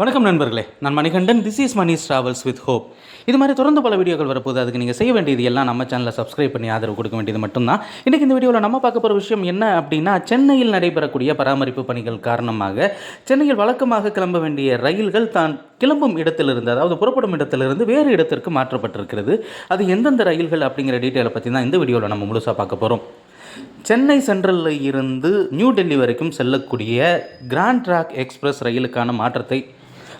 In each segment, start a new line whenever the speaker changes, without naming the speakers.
வணக்கம் நண்பர்களே. நான் Manikandan. This is Mani's travels with hope இது மாதிரி தொடர்ந்து பல வீடியோக்கள் வரப்போகுது. அதுக்கு நீங்கள் செய்ய வேண்டியது எல்லாம் நம்ம சேனலில் சப்ஸ்கிரைப் பண்ணி ஆதரவு கொடுக்க வேண்டியது மட்டும்தான். இன்றைக்கி இந்த வீடியோவில் நம்ம பார்க்க போகிற விஷயம் என்ன அப்படின்னா சென்னையில் நடைபெறக்கூடிய பராமரிப்பு பணிகள் காரணமாக சென்னையில் வழக்கமாக கிளம்ப வேண்டிய ரயில்கள் தான் கிளம்பும் இடத்திலிருந்து அதாவது புறப்படும் இடத்திலிருந்து வேறு இடத்திற்கு மாற்றப்பட்டிருக்கிறது. அது எந்தெந்த ரயில்கள் அப்படிங்கிற டீட்டெயிலை பற்றி தான் இந்த வீடியோவில் நம்ம முழுசாக பார்க்க போகிறோம் சென்னை சென்ட்ரலில் இருந்து நியூ டெல்லி வரைக்கும் செல்லக்கூடிய கிராண்ட் ட்ராக் எக்ஸ்பிரஸ் ரயிலுக்கான மாற்றத்தை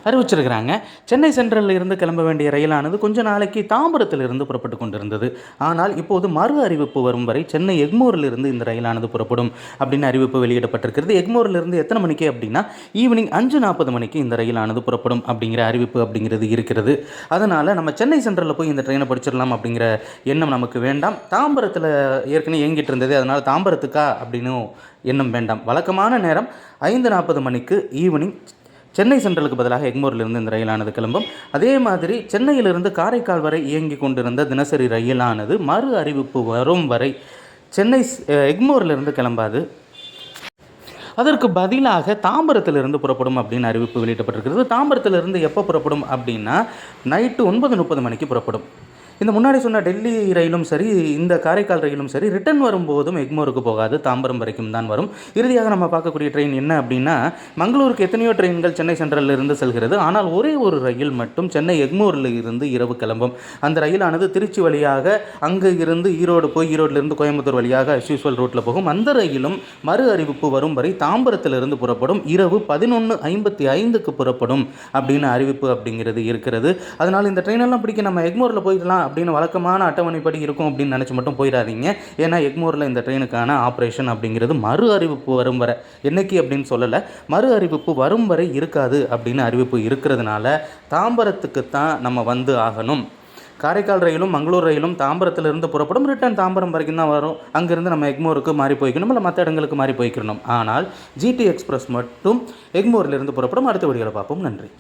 அறிவிச்சிருக்கிறாங்க. சென்னை சென்ட்ரலில் இருந்து கிளம்ப வேண்டிய ரயிலானது கொஞ்ச நாளைக்கு தாம்பரத்தில் இருந்து புறப்பட்டு கொண்டிருந்தது. ஆனால் இப்போது மறு அறிவிப்பு வரும் வரை சென்னை எக்மோரில் இருந்து இந்த ரயிலானது புறப்படும் அப்படின்னு அறிவிப்பு வெளியிடப்பட்டிருக்கிறது. எக்மோரில் இருந்து எத்தனை மணிக்கு அப்படின்னா ஈவினிங் அஞ்சு நாற்பது மணிக்கு இந்த ரயிலானது புறப்படும் அப்படிங்கிற அறிவிப்பு அப்படிங்கிறது இருக்கிறது. அதனால் நம்ம சென்னை சென்ட்ரலில் போய் இந்த ட்ரெயினை படிச்சிடலாம் அப்படிங்கிற எண்ணம் நமக்கு வேண்டாம். தாம்பரத்தில் ஏற்கனவே இயங்கிட்டு இருந்தது. அதனால் தாம்பரத்துக்கா அப்படின்னு எண்ணம் வேண்டாம். வழக்கமான நேரம் ஐந்து நாற்பது மணிக்கு ஈவினிங் சென்னை சென்ட்ரலுக்கு பதிலாக எக்மோரிலிருந்து இந்த ரயிலானது கிளம்பும். அதே மாதிரி சென்னையிலிருந்து காரைக்கால் வரை இயங்கி கொண்டிருந்த தினசரி ரயிலானது மறு அறிவிப்பு வரும் வரை சென்னை எக்மோரிலிருந்து கிளம்பாது. அதற்கு பதிலாக தாம்பரத்திலிருந்து புறப்படும் அப்படின்னு அறிவிப்பு வெளியிடப்பட்டிருக்கிறது. தாம்பரத்திலிருந்து எப்போ புறப்படும் அப்படின்னா நைட்டு ஒன்பது முப்பது மணிக்கு புறப்படும். இந்த முன்னாடி சொன்ன டெல்லி ரயிலும் சரி இந்த காரைக்கால் ரயிலும் சரி ரிட்டர்ன் வரும்போதும் எக்மோருக்கு போகாது தாம்பரம் வரைக்கும் தான் வரும். இறுதியாக நம்ம பார்க்கக்கூடிய ட்ரெயின் என்ன அப்படின்னா மங்களூருக்கு எத்தனையோ ட்ரெயின்கள் சென்னை சென்ட்ரலில் இருந்து செல்கிறது. ஆனால் ஒரே ஒரு ரயில் மட்டும் சென்னை எக்மோரில் இருந்து இரவு கிளம்பும். அந்த ரயிலானது திருச்சி வழியாக அங்கே இருந்து ஈரோடு போய் ஈரோட்டிலிருந்து கோயம்புத்தூர் வழியாக அஸ்யூஸ்வல் ரோட்டில் ரூட்டில் போகும். அந்த ரயிலும் மறு அறிவிப்பு வரும் வரை தாம்பரத்திலிருந்து புறப்படும். இரவு பதினொன்று ஐம்பத்தி ஐந்துக்கு புறப்படும் அப்படின்னு அறிவிப்பு அப்படிங்கிறது இருக்கிறது. அதனால் இந்த ட்ரெயினெல்லாம் பிடிக்க நம்ம எக்மோரில் போயிடலாம். அப்படின்னு வழக்கமான அட்டவணைப்படி இருக்கும் அப்படின்னு நினச்சி மட்டும் போயிடாதீங்க. ஏன்னா எக்மோரில் இந்த ட்ரெயினுக்கான ஆப்ரேஷன் அப்படிங்கிறது மறு அறிவிப்பு வரும் வரை என்னைக்கு அப்படின்னு சொல்லலை மறு அறிவிப்பு வரும் வரை இருக்காது அப்படின்னு அறிவிப்பு இருக்கிறதுனால தாம்பரத்துக்கு தான் நம்ம வந்து ஆகணும். காரைக்கால் ரயிலும் மங்களூர் ரயிலும் தாம்பரத்திலிருந்து புறப்படும் ரிட்டர்ன் தாம்பரம் வரைக்கும் தான் வரும். அங்கேருந்து நம்ம எக்மோருக்கு மாறி போய்க்கணும் இல்லை மற்ற இடங்களுக்கு மாறி போய்க்கணும். ஆனால் ஜிடி எக்ஸ்பிரஸ் மட்டும் எக்மோரிலிருந்து புறப்படும். அடுத்த வீடியோவில் பார்ப்போம். நன்றி.